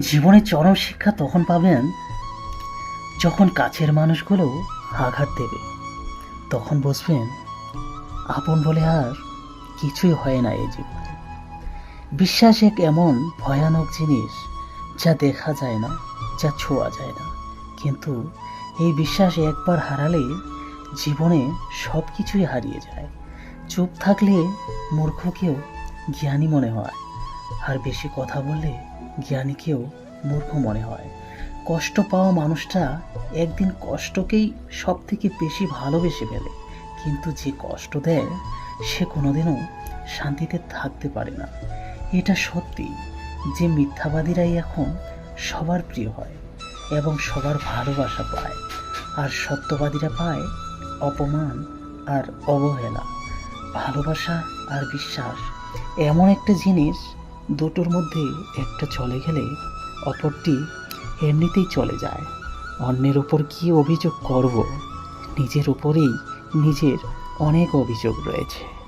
জীবনে চরম শিক্ষা তখন পাবেন যখন কাছের মানুষগুলো আঘাত দেবে। তখন বুঝবেন আপন বলে আর কিছুই হয় না এই জীবনে। বিশ্বাস এক এমন ভয়ানক জিনিস যা দেখা যায় না, যা ছোঁয়া যায় না। কিন্তু এই বিশ্বাস একবার হারালে জীবনে সব কিছুই হারিয়ে যায়। চুপ থাকলে মূর্খকেও জ্ঞানী মনে হয়। আর বেশি কথা বললে জ্ঞানীকেও মূর্খ মনে হয়। কষ্ট পাওয়া মানুষটা একদিন কষ্টকেই সব থেকে বেশি ভালোবেসে ফেলে। কিন্তু যে কষ্ট দেয়, সে কোনোদিনও শান্তিতে থাকতে পারে না। এটা সত্যি যে মিথ্যাবাদীরাই এখন সবার প্রিয় হয় এবং সবার ভালোবাসা পায়। আর সত্যবাদীরা পায় অপমান আর অবহেলা, ভালোবাসা আর বিশ্বাস। এমন একটা জিনিস দুটোর মধ্যে একটা চলে গেলে অপরটি এমনিতেই চলে যায়। অন্যের ওপর কি অভিযোগ করব? নিজের উপরেই নিজের অনেক অভিযোগ রয়েছে।